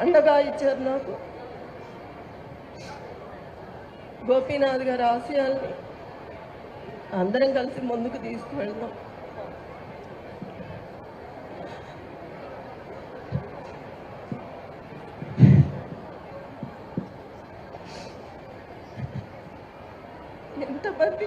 అండగా ఇచ్చారు నాకు. గోపీనాథ్ గారి ఆశయాల్ని అందరం కలిసి ముందుకు తీసుకువెళ్దాం. ఎంతమంది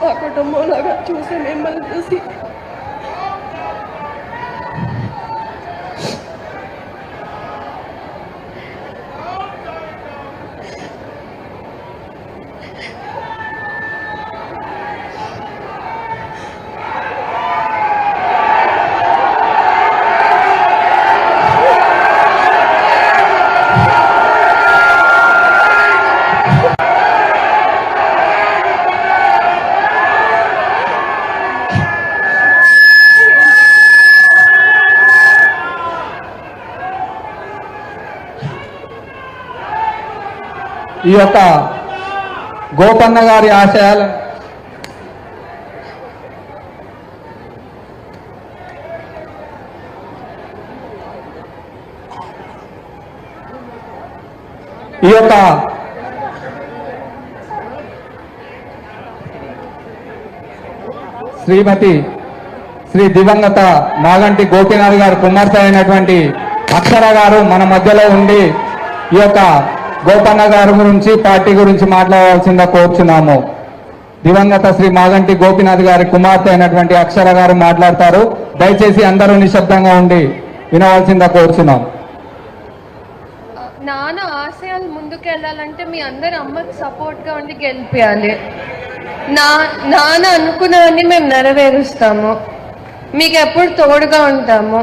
మా కుటుంబం లాగా చూసి మిమ్మల్ని చూసి ఈ యొక్క గోపన్న గారి ఆశయాలను ఈ యొక్క శ్రీమతి శ్రీ దివంగత నాగంటి గోపీనాథ్ గారి కుమార్తె అయినటువంటి అక్షర గారు మన మధ్యలో ఉండి ఈ యొక్క గోపన్న గారి గురించి పార్టీ గురించి మాట్లాడవలసిందిగా కోరుచున్నాము. దివంగత శ్రీ మాగంటి గోపినాథ్ గారి కుమార్తె అయినటువంటి అక్షర గారు మాట్లాడతారు. దయచేసి అందరూ నిశ్శబ్దంగా ఉండి వినవలసిందిగా కోరుచున్నాం. నాన్న ఆశయాలు ముందుకెళ్ళాలంటే మీ అందరు అమ్మకి సపోర్ట్గా ఉండి గెలిపించాలి నా నాన్న అనుకున్నవన్నీ మేము నెరవేరుస్తాము. మీకు ఎప్పుడు తోడుగా ఉంటాము.